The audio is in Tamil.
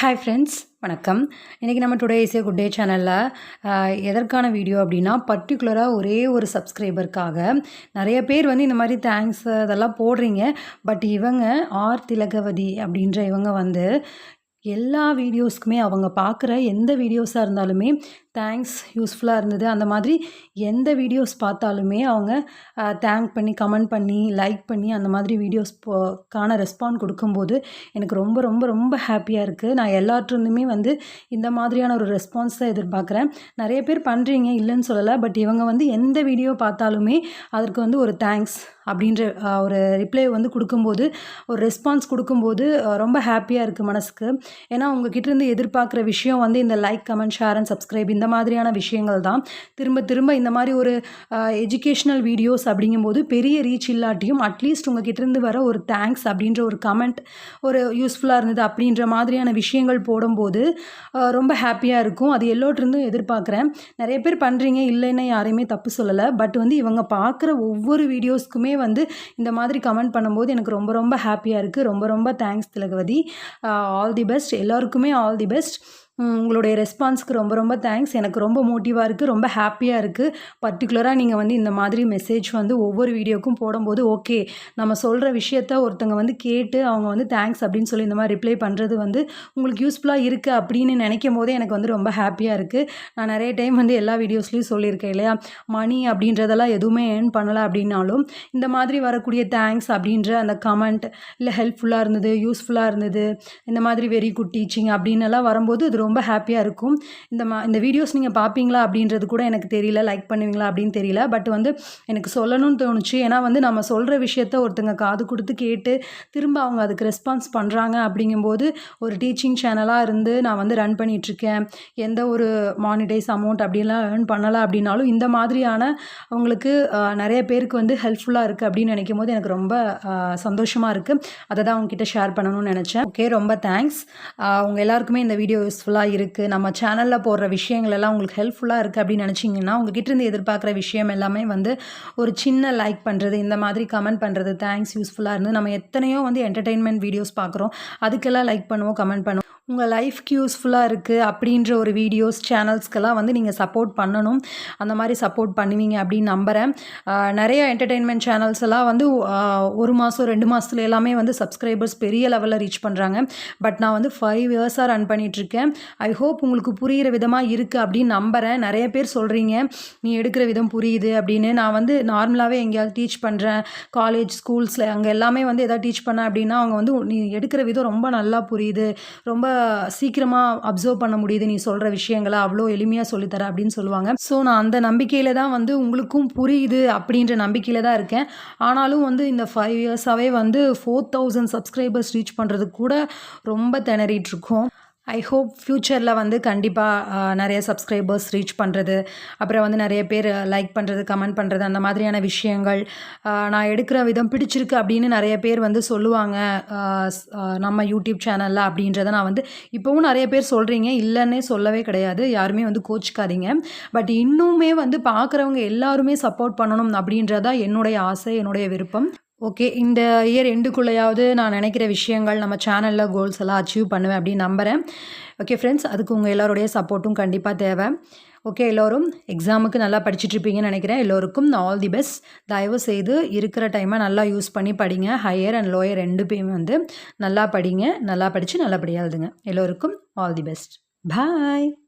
ஹாய் ஃப்ரெண்ட்ஸ் வணக்கம். இன்றைக்கி நம்ம today is a good day சேனலில் எதற்கான வீடியோ அப்படின்னா பர்டிகுலராக ஒரே ஒரு சப்ஸ்கிரைபருக்காக நிறைய பேர் வந்து இந்த மாதிரி தேங்க்ஸ் அதெல்லாம் போடுறீங்க. பட் இவங்க ஆர் திலகவதி அப்படின்ற இவங்க வந்து எல்லா வீடியோஸ்க்குமே அவங்க பார்க்குற எந்த வீடியோஸாக இருந்தாலுமே தேங்க்ஸ் யூஸ்ஃபுல்லாக இருந்தது. அந்த மாதிரி எந்த வீடியோஸ் பார்த்தாலுமே அவங்க தேங்க் பண்ணி கமெண்ட் பண்ணி லைக் பண்ணி அந்த மாதிரி வீடியோஸ் கான ரெஸ்பாண்ட் கொடுக்கும்போது எனக்கு ரொம்ப ரொம்ப ரொம்ப ஹாப்பியாக இருக்குது நான் எல்லாத்துலேருந்துமே வந்து இந்த மாதிரியான ஒரு ரெஸ்பான்ஸ் தான் எதிர்பார்க்குறேன். நிறைய பேர் பண்ணுறீங்க இல்லைன்னு சொல்லலை பட் இவங்க வந்து எந்த வீடியோ பார்த்தாலுமே அதற்கு வந்து ஒரு தேங்க்ஸ் அப்படின்ற ஒரு ரிப்ளை வந்து கொடுக்கும்போது ஒரு ரெஸ்பான்ஸ் கொடுக்கும்போது ரொம்ப ஹாப்பியாக இருக்குது மனசுக்கு. ஏன்னா உங்ககிட்ட எதிர்பார்க்குற விஷயம் வந்து இந்த like comment share and subscribe இந்த மாதிரியான விஷயங்கள் தான். திரும்ப திரும்ப இந்த மாதிரி ஒரு எஜுகேஷ்னல் வீடியோஸ் அப்படிங்கும்போது பெரிய ரீச் இல்லாட்டியும் அட்லீஸ்ட் உங்கள் கிட்டேருந்து வர ஒரு தேங்க்ஸ் அப்படின்ற ஒரு கமெண்ட் ஒரு யூஸ்ஃபுல்லாக இருந்தது அப்படின்ற மாதிரியான விஷயங்கள் போடும்போது ரொம்ப ஹாப்பியாக இருக்கும். அது எல்லோட்டிருந்தும் எதிர்பார்க்குறேன். நிறைய பேர் பண்ணுறீங்க இல்லைன்னு யாரையுமே தப்பு சொல்லலை. பட் வந்து இவங்க பார்க்குற ஒவ்வொரு வீடியோஸ்க்குமே வந்து இந்த மாதிரி கமெண்ட் பண்ணும்போது எனக்கு ரொம்ப ரொம்ப ஹாப்பியாக இருக்குது ரொம்ப ரொம்ப thanks Thilagavathi. All the best எல்லாருக்குமே ஆல் தி பெஸ்ட் உங்களுடைய ரெஸ்பான்ஸ்க்கு ரொம்ப ரொம்ப தேங்க்ஸ். எனக்கு ரொம்ப மோட்டிவாக இருக்குது ரொம்ப ஹாப்பியாக இருக்குது பர்டிகுலராக நீங்கள் வந்து இந்த மாதிரி மெசேஜ் வந்து ஒவ்வொரு வீடியோக்கும் போடும்போது ஓகே நம்ம சொல்கிற விஷயத்த ஒருத்தங்க வந்து கேட்டு அவங்க வந்து தேங்க்ஸ் அப்படின்னு சொல்லி இந்த மாதிரி ரிப்ளை பண்ணுறது வந்து உங்களுக்கு யூஸ்ஃபுல்லாக இருக்குது அப்படின்னு நினைக்கும் போதே எனக்கு வந்து ரொம்ப ஹாப்பியாக இருக்குது நான் நிறைய டைம் வந்து எல்லா வீடியோஸ்லேயும் சொல்லியிருக்கேன் இல்லையா? மணி அப்படின்றதெல்லாம் எதுவுமே ஏர்ன் பண்ணலை அப்படின்னாலும் இந்த மாதிரி வரக்கூடிய தேங்க்ஸ் அப்படின்ற அந்த கமெண்ட் இல்லை ஹெல்ப்ஃபுல்லாக இருந்தது யூஸ்ஃபுல்லாக இருந்தது இந்த மாதிரி வெரி குட் டீச்சிங் அப்படின்னு எல்லாம் வரும்போது இது ரொம்ப ரொம்ப ஹாப்பியாக இருக்கும். இந்த மா இந்த வீடியோஸ் நீங்கள் பார்ப்பீங்களா அப்படின்றது கூட எனக்கு தெரியல லைக் பண்ணுவீங்களா அப்படின்னு தெரியல. பட் வந்து எனக்கு சொல்லணும்னு தோணுச்சு. ஏன்னா வந்து நம்ம சொல்கிற விஷயத்த ஒருத்தங்க காது கொடுத்து கேட்டு திரும்ப அவங்க அதுக்கு ரெஸ்பான்ஸ் பண்ணுறாங்க அப்படிங்கும்போது ஒரு டீச்சிங் சேனலாக இருந்து நான் வந்து ரன் பண்ணிகிட்ருக்கேன் எந்த ஒரு மானிடைஸ் அமௌண்ட் அப்படின்லாம் ஏர்ன் பண்ணலை அப்படின்னாலும் இந்த மாதிரியான அவங்களுக்கு நிறைய பேருக்கு வந்து ஹெல்ப்ஃபுல்லாக இருக்குது அப்படின்னு நினைக்கும் போது எனக்கு ரொம்ப சந்தோஷமாக இருக்குது அதை தான் அவங்ககிட்ட ஷேர் பண்ணணும்னு நினச்சேன். ஓகே ரொம்ப தேங்க்ஸ் அவங்க எல்லாருக்குமே இந்த வீடியோ யூஸ்ஃபுல்லாக யூஸ்ஃபுல்லாக இருக்குது நம்ம சேனலில் போடுற விஷயங்கள் எல்லாம் உங்களுக்கு ஹெல்ப்ஃபுல்லாக இருக்குது அப்படின்னு நினச்சிங்கன்னா உங்ககிட்டருந்து எதிர்பார்க்குற விஷயம் எல்லாமே வந்து ஒரு சின்ன லைக் பண்ணுறது இந்த மாதிரி கமெண்ட் பண்ணுறது தேங்க்ஸ் யூஸ்ஃபுல்லாக இருந்து நம்ம எத்தனையோ வந்து என்டர்டெயின்மெண்ட் வீடியோஸ் பார்க்குறோம். அதுக்கெல்லாம் லைக் பண்ணுவோம் கமெண்ட் பண்ணுவோம். உங்கள் லைஃப்க்கு யூஸ்ஃபுல்லாக இருக்குது அப்படின்ற ஒரு வீடியோஸ் சேனல்ஸ்க்கெல்லாம் வந்து நீங்கள் சப்போர்ட் பண்ணணும். அந்த மாதிரி சப்போர்ட் பண்ணுவீங்க அப்படின்னு நம்புகிறேன் நிறைய என்டர்டெயின்மெண்ட் சேனல்ஸ் எல்லாம் வந்து ஒரு மாதம் ரெண்டு மாதத்துல எல்லாமே வந்து சப்ஸ்கிரைபர்ஸ் பெரிய லெவலில் ரீச் பண்ணுறாங்க பட் நான் வந்து ஃபைவ் இயர்ஸாக ரன் பண்ணிகிட்ருக்கேன் ஐ ஹோப் உங்களுக்கு புரிகிற விதமாக இருக்குது அப்படின்னு நம்புகிறேன் நிறைய பேர் சொல்கிறீங்க நீ எடுக்கிற விதம் புரியுது அப்படின்னு. நான் வந்து நார்மலாகவே எங்கேயாவது டீச் பண்ணுறேன் காலேஜ் ஸ்கூல்ஸில் அங்கே எல்லாமே வந்து எதாவது டீச் பண்ணேன் அப்படின்னா அவங்க வந்து நீ எடுக்கிற விதம் ரொம்ப நல்லா புரியுது. ரொம்ப சீக்கிரமாக அப்சர்வ் பண்ண முடியுது நீ சொல்கிற விஷயங்களை அவ்வளோ எளிமையாக சொல்லித்தர அப்படின்னு சொல்லுவாங்க. ஸோ நான் அந்த நம்பிக்கையில் தான் வந்து உங்களுக்கும் புரியுது அப்படின்ற நம்பிக்கையில் தான் இருக்கேன். ஆனாலும் வந்து இந்த ஃபைவ் இயர்ஸாகவே வந்து ஃபோர் தௌசண்ட் சப்ஸ்கிரைபர்ஸ் ரீச் பண்ணுறது கூட ரொம்ப திணறிட்டுருக்கோம் ஐ ஹோப் ஃப்யூச்சரில் வந்து கண்டிப்பாக நிறைய சப்ஸ்கிரைபர்ஸ் ரீச் பண்ணுறது அப்புறம் வந்து நிறைய பேர் லைக் பண்ணுறது கமெண்ட் பண்ணுறது அந்த மாதிரியான விஷயங்கள் நான் எடுக்கிற விதம் பிடிச்சிருக்கு அப்படின்னு நிறைய பேர் வந்து சொல்லுவாங்க நம்ம யூடியூப் சேனலில் அப்படின்றத நான் வந்து இப்போவும் நிறைய பேர் சொல்கிறீங்க இல்லைன்னே சொல்லவே கிடையாது. யாருமே வந்து கோச்சிக்காதீங்க. பட் இன்னுமே வந்து பார்க்குறவங்க எல்லாருமே சப்போர்ட் பண்ணணும் அப்படின்றதா என்னுடைய ஆசை என்னுடைய விருப்பம். ஓகே இந்த இயர் எண்டுக்குள்ளேயாவது நான் நினைக்கிற விஷயங்கள் நம்ம சேனலில் கோல்ஸ் எல்லாம் அச்சீவ் பண்ணுவேன் அப்படின்னு நம்புகிறேன் ஓகே ஃப்ரெண்ட்ஸ் அதுக்கு உங்கள் எல்லோருடைய சப்போர்ட்டும் கண்டிப்பாக தேவை. ஓகே எல்லோரும் எக்ஸாமுக்கு நல்லா படிச்சுட்ருப்பீங்கன்னு நினைக்கிறேன். எல்லோருக்கும் ஆல் தி பெஸ்ட் தயவு செய்து இருக்கிற டைமை நல்லா யூஸ் பண்ணி படிங்க. ஹையர் அண்ட் லோயர் ரெண்டு பேரும் வந்து நல்லா படிங்க. நல்லா படித்து நல்லா படியாதுங்க எல்லோருக்கும் ஆல் தி பெஸ்ட் பாய்